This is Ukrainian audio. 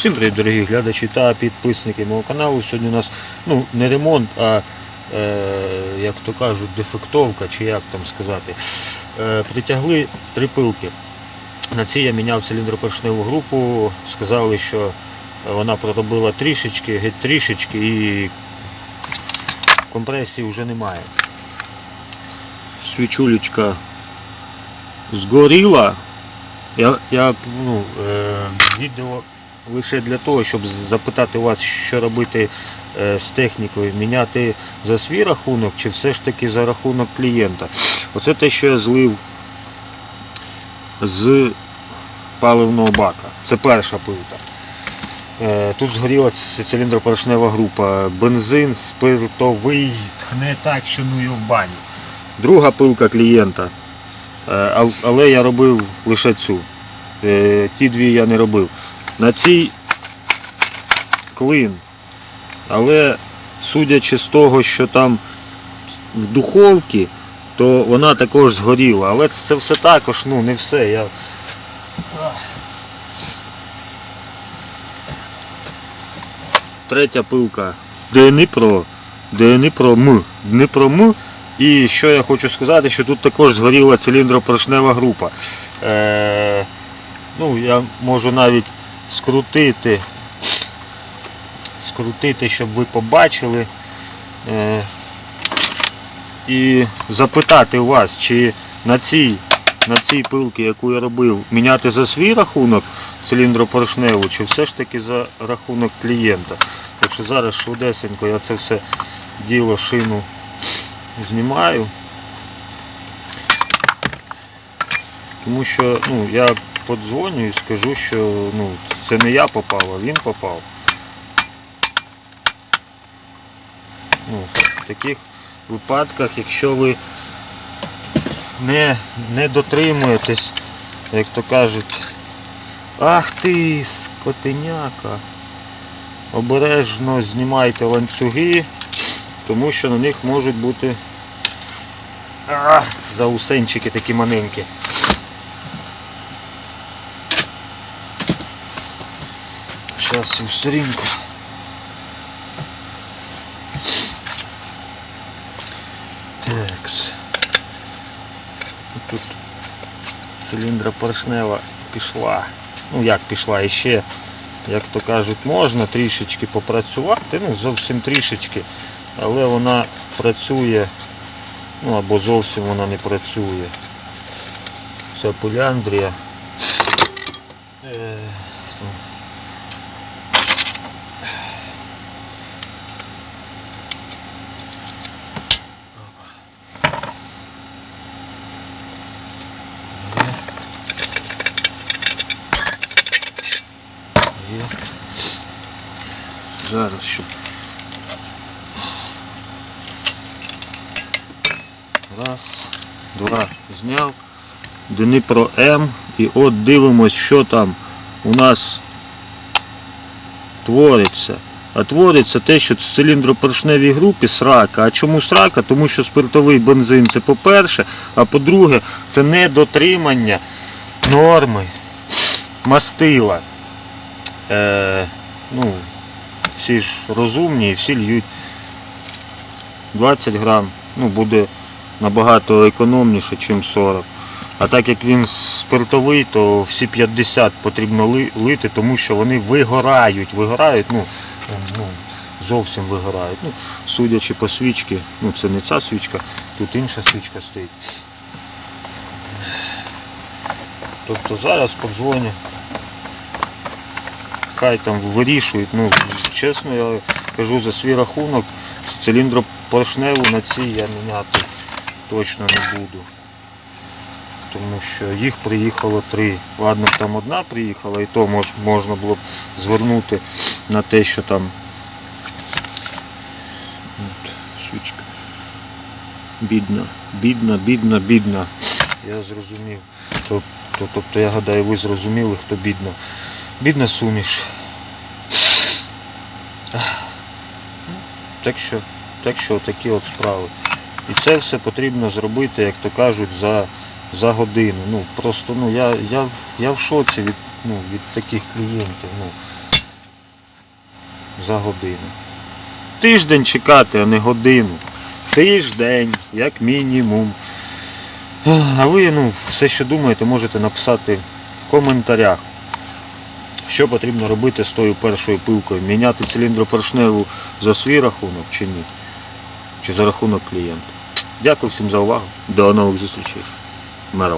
Всім привіт, дорогі глядачі та підписники мого каналу. Сьогодні у нас ну, не ремонт, а е, як то кажуть, дефектовка, чи як там сказати. Е, притягли три пилки. На цій я міняв циліндропоршневу групу. Сказали, що вона проробила трішечки, геть трішечки і компресії вже немає. Свічулечка згоріла. Я, я ну, е, відео лише для того, щоб запитати вас, що робити е, з технікою, міняти за свій рахунок чи все ж таки за рахунок клієнта. Оце те, що я злив з паливного бака. Це перша пилка. Е, Тут згоріла ц- циліндропоршнева група. Бензин спиртовий тхне так, що ну його в баню. Друга пилка клієнта. Е, Але я робив лише цю. Ті дві я не робив. На цій клин. Але судячи з того, що там в духовці, то вона також згоріла. Але це все також, ну не все. Я... Третя пилка Дніпро. Дніпро М. Дніпро М. І що я хочу сказати, що тут також згоріла циліндропоршнева група. Е, ну, я можу навіть скрутити, скрутити, щоб ви побачили. Е, і запитати вас, чи на цій, на цій пилці, яку я робив, міняти за свій рахунок циліндропоршневу, чи все ж таки за рахунок клієнта. Так що зараз швидесенько я це все діло шину знімаю. Тому що ну, я подзвоню і скажу, що ну, це не я попав, а він попав. Ну, в таких випадках, якщо ви не, не дотримуєтесь, як то кажуть, ах ти, скотиняка, обережно знімайте ланцюги, тому що на них можуть бути а, заусенчики такі маленькі. Зараз цю сторінку. Такс. Тут циліндра поршнева пішла. Ну як пішла іще, як то кажуть, можна трішечки попрацювати, ну зовсім трішечки, але вона працює, ну або зовсім вона не працює. Це поляндрія. Е, Є. Зараз щоб. Раз, два, зняв. Дніпро М. І от дивимось, що там у нас твориться. А твориться те, що в циліндропоршневій групі срака. А чому срака? Тому що спиртовий бензин це по-перше, а по-друге, це недотримання норми мастила. Е, ну, всі ж розумні і всі льють 20 грам, ну, буде набагато економніше, ніж 40. А так як він спиртовий, то всі 50 потрібно лити, тому що вони вигорають, вигорають, ну, ну зовсім вигорають. Ну, судячи по свічці, ну це не ця свічка, тут інша свічка стоїть. Тобто зараз подзвоню хай там вирішують. Ну, чесно, я кажу за свій рахунок, циліндропоршневу на цій я міняти точно не буду. Тому що їх приїхало три. Ладно, там одна приїхала, і то мож, можна було б звернути на те, що там От, свічка. Бідна, бідна, бідна, бідна. Я зрозумів. Тобто, тобто я гадаю, ви зрозуміли, хто бідна. Бідна суміш. Так що, так що такі от справи. І це все потрібно зробити, як то кажуть, за, за годину. Ну, просто ну, я, я, я в шоці від, ну, від таких клієнтів. Ну, за годину. Тиждень чекати, а не годину. Тиждень, як мінімум. А ви, ну, все, що думаєте, можете написати в коментарях, що потрібно робити з тою першою пилкою. Міняти циліндропоршневу за свій рахунок чи ні? Чи за рахунок клієнта. Дякую всім за увагу. До нових зустрічей. Мир.